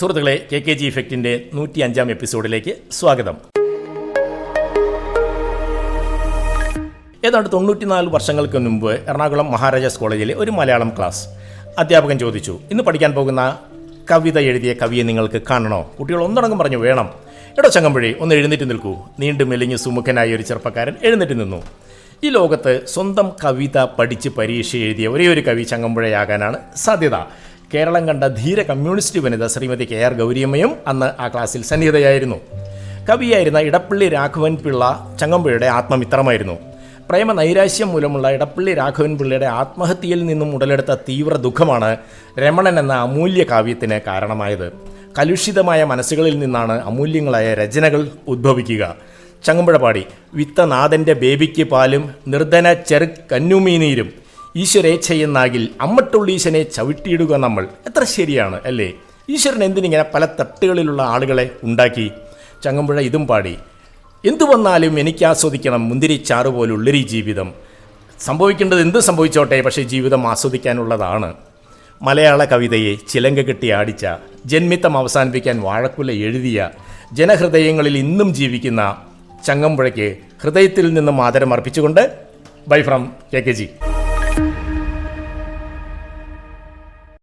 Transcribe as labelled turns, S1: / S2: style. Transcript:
S1: സുഹൃത്തുക്കളെ K K G ഇഫക്റ്റിന്റെ നൂറ്റി അഞ്ചാം എപ്പിസോഡിലേക്ക് സ്വാഗതം. ഏതാണ്ട് തൊണ്ണൂറ്റിനാല് വർഷങ്ങൾക്ക് മുമ്പ് എറണാകുളം മഹാരാജാസ് കോളേജിലെ ഒരു മലയാളം ക്ലാസ് അധ്യാപകൻ ചോദിച്ചു ഇന്ന് പഠിക്കാൻ പോകുന്ന കവിത എഴുതിയ കവിയെ നിങ്ങൾക്ക് കാണണോ? കുട്ടികൾ ഒന്നടങ്കം പറഞ്ഞു വേണം. എടോ ചങ്ങമ്പുഴി ഒന്ന് എഴുന്നേറ്റ് നിൽക്കൂ. നീണ്ടു മെലിഞ്ഞ് സുമുഖനായ ഒരു ചെറുപ്പക്കാരൻ എഴുന്നേറ്റ് നിന്നു. ഈ ലോകത്ത് സ്വന്തം കവിത പഠിച്ച് പരീക്ഷ എഴുതിയ ഒരേ ഒരു കവി ചങ്ങമ്പുഴയാകാനാണ് സാധ്യത. കേരളം കണ്ട ധീര കമ്മ്യൂണിസ്റ്റ് വനിത ശ്രീമതി കെ ആർ ഗൗരിയമ്മയും അന്ന് ആ ക്ലാസ്സിൽ സന്നിഹിതയായിരുന്നു. കവിയായിരുന്ന ഇടപ്പള്ളി രാഘവൻ പിള്ള ചങ്ങമ്പുഴയുടെ ആത്മമിത്രമായിരുന്നു. പ്രേമ നൈരാശ്യം മൂലമുള്ള ഇടപ്പള്ളി രാഘവൻ പിള്ളയുടെ ആത്മഹത്യയിൽ നിന്നും ഉടലെടുത്ത തീവ്ര ദുഃഖമാണ് രമണൻ എന്ന അമൂല്യ കാവ്യത്തിന് കാരണമായത്. കലുഷിതമായ മനസ്സുകളിൽ നിന്നാണ് അമൂല്യങ്ങളായ രചനകൾ ഉദ്ഭവിക്കുക. ചങ്ങമ്പുഴ പാടി വിത്തനാഥന്റെ ബേബിക്ക് പാലും നിർധന ചെറു കന്നുമീനീരും ഈശ്വരേച്ഛയെന്നാകിൽ അമ്മട്ടുള്ളീശനെ ചവിട്ടിയിടുക നമ്മൾ. എത്ര ശരിയാണ് അല്ലേ? ഈശ്വരൻ എന്തിനിങ്ങനെ പല തട്ടുകളിലുള്ള ആളുകളെ ഉണ്ടാക്കി? ചങ്ങമ്പുഴ ഇതും പാടി. എന്തു വന്നാലും എനിക്ക് ആസ്വദിക്കണം മുന്തിരിച്ചാറ് പോലുള്ളൊരു ജീവിതം. സംഭവിക്കേണ്ടത് എന്ത് സംഭവിച്ചോട്ടെ പക്ഷേ ജീവിതം ആസ്വദിക്കാനുള്ളതാണ്. മലയാള കവിതയെ ചിലങ്ക കെട്ടി ആടിച്ച ജന്മിത്തം അവസാനിപ്പിക്കാൻ വാഴക്കുല എഴുതിയ ജനഹൃദയങ്ങളിൽ ഇന്നും ജീവിക്കുന്ന ചങ്ങമ്പുഴയ്ക്ക് ഹൃദയത്തിൽ നിന്നും ആദരം അർപ്പിച്ചുകൊണ്ട് by from K K G.